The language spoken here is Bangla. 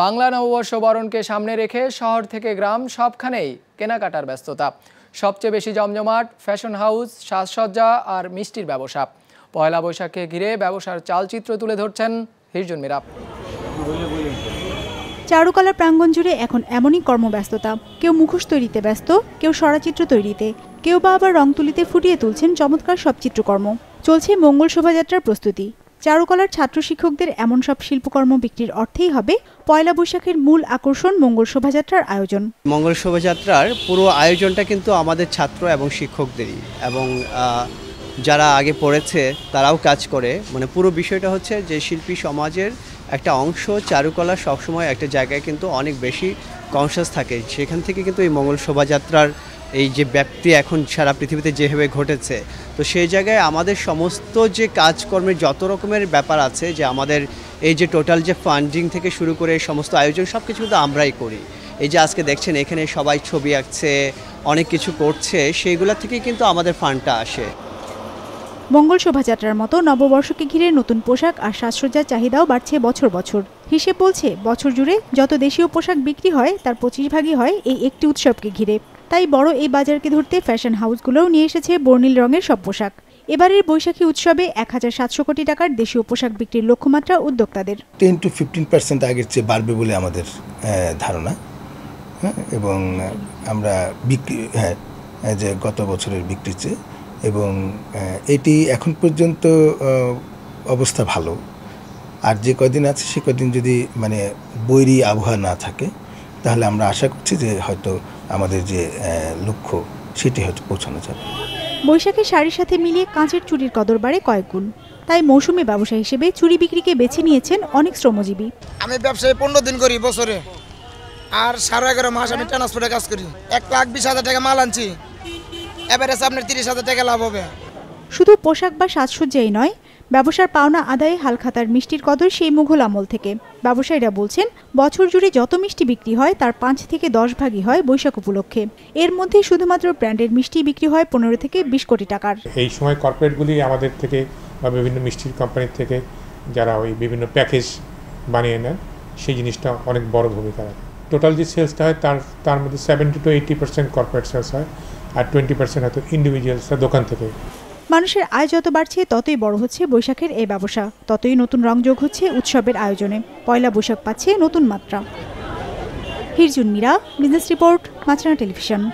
বাংলা নববর্ষ বরণকে সামনে রেখে শহর থেকে গ্রাম সবখানেই কেনাকাটার ব্যস্ততা। সবচেয়ে বেশি জমজমাট, ফ্যাশন হাউস, সাজসজ্জা আর মিষ্টির ব্যবসা। পয়লা বৈশাখকে ঘিরে ব্যবসার চালচিত্র তুলে ধরছেন হিরজুন মিরাপ চারুকলা প্রাঙ্গণ জুড়ে এখন এমনই কর্মব্যস্ততা। কেউ মুখোশ তৈরিতে ব্যস্ত, কেউ সরাচিত্র তৈরিতে। কেউ বা আবার রং তুলিতে ফুটিয়ে তুলছেন চমৎকার সব চিত্রকর্ম। চলছে মঙ্গল শোভাযাত্রার প্রস্তুতি। চারুকলার ছাত্র শিক্ষকদের এমন সব শিল্পকর্ম বিক্রির অর্থেই হবে পয়লা বৈশাখের মূল আকর্ষণ মঙ্গল শোভাযাত্রার আয়োজন। মঙ্গল শোভাযাত্রার পুরো আয়োজনটা কিন্তু আমাদের ছাত্র এবং শিক্ষকদেরই এবং যারা আগে পড়েছে তারাও কাজ করে। মানে পুরো বিষয়টা হচ্ছে যে শিল্পী সমাজের একটা অংশ চারুকলা সবসময় একটা জায়গায় কিন্তু অনেক বেশি কনসিয়াস থাকে। সেখান থেকে কিন্তু এই মঙ্গল শোভাযাত্রার এই যে ব্যাপ্তি এখন সারা পৃথিবীতে যেভাবে ঘটেছে, তো সেই জায়গায় আমাদের সমস্ত যে কাজকর্মের যত রকমের ব্যাপার আছে, যে আমাদের এই যে টোটাল যে ফান্ডিং থেকে শুরু করে সমস্ত আয়োজন সব কিছু কিন্তু আমরাই করি। এই যে আজকে দেখছেন, এখানে সবাই ছবি আঁকছে, অনেক কিছু করছে, সেইগুলা থেকেই কিন্তু আমাদের ফান্ডটা আসে। মঙ্গল শোভাযাত্রার মতো নববর্ষকে ঘিরে নতুন পোশাক আর সাজসজ্জার চাহিদাও বাড়ছে বছর বছর। হিসেব বলছে, বছর জুড়ে যত দেশীয় পোশাক বিক্রি হয়, তার পঁচিশ ভাগই হয় এই একটি উৎসবকে ঘিরে। তাই বড় এই বাজারকে ধরতে ফ্যাশন হাউসগুলোও নিয়ে এসেছে বর্ণিল রঙের সব পোশাক। এবারের বৈশাখী উৎসবে এক হাজার সাতশো কোটি টাকার দেশীয় পোশাক বিক্রির লক্ষ্যমাত্রা উদ্যোক্তাদের। টেন টু ফিফটিন পার্সেন্ট আগের চেয়ে বাড়বে বলে আমাদের ধারণা। হ্যাঁ এবং আমরা বিক্রি হ্যাঁ যে গত বছরের বিক্রির চেয়ে। এবং এটি এখন পর্যন্ত অবস্থা ভালো। আর যে কদিন আছে সে কদিন যদি মানে বৈরী আবহাওয়া না থাকে, তাহলে আমরা আশা করছি যে হয়তো আমাদের যে লক্ষ্য সেটি হয়তো পৌঁছানো যাবে। বৈশাখী শাড়ির সাথে মিলিয়ে কাঁচের চুরির কদর বাড়ে কয়েক গুণ। তাই মৌসুমি ব্যবসা হিসেবে চুরি বিক্রিকে বেছে নিয়েছেন অনেক শ্রমজীবী। আমি ব্যবসায় পনেরো দিন করি বছরে। আর সাড়ে এগারো মাস আমি ট্রান্সপোর্টে কাজ করি। এক লাখ বিশ হাজার টাকা মাল আনছি। এবারে আপনার তিরিশ হাজার টাকা লাভ হবে। শুধু পোশাক বা সাজসজ্জাই নয় ব্যবসার পাওনা আদায়ে হালখাতার মিষ্টির কদর সেই মুঘল আমল থেকে। ব্যবসায়ীরা বলছেন, বছর জুড়ে যত মিষ্টি বিক্রি হয়, তার পাঁচ থেকে দশ ভাগই হয় বৈশাখ উপলক্ষে। এর মধ্যে শুধুমাত্র ব্র্যান্ডের মিষ্টি বিক্রি হয় পনেরো থেকে বিশ কোটি টাকার। এই সময় কর্পোরেটগুলি আমাদের থেকে বা বিভিন্ন মিষ্টির কোম্পানির থেকে যারা ওই বিভিন্ন প্যাকেজ বানিয়ে নেন, সেই জিনিসটা অনেক বড় ভূমিকা রাখে। টোটাল যে সেলসটা হয়, তার তার মধ্যে seventy two eighty percent corporate sales হয়, আর টোয়েন্টি পার্সেন্ট হয়তো ইন্ডিভিজুয়ালসরা দোকান থেকে মানুষের আয় যত বাড়ছে, ততই বড় হচ্ছে বৈশাখের এই ব্যবসা। ততই নতুন রং যোগ হচ্ছে উৎসবের আয়োজনে। পয়লা বৈশাখ পাচ্ছে নতুন মাত্রা। Hirjun Meera, business report Maasranga television.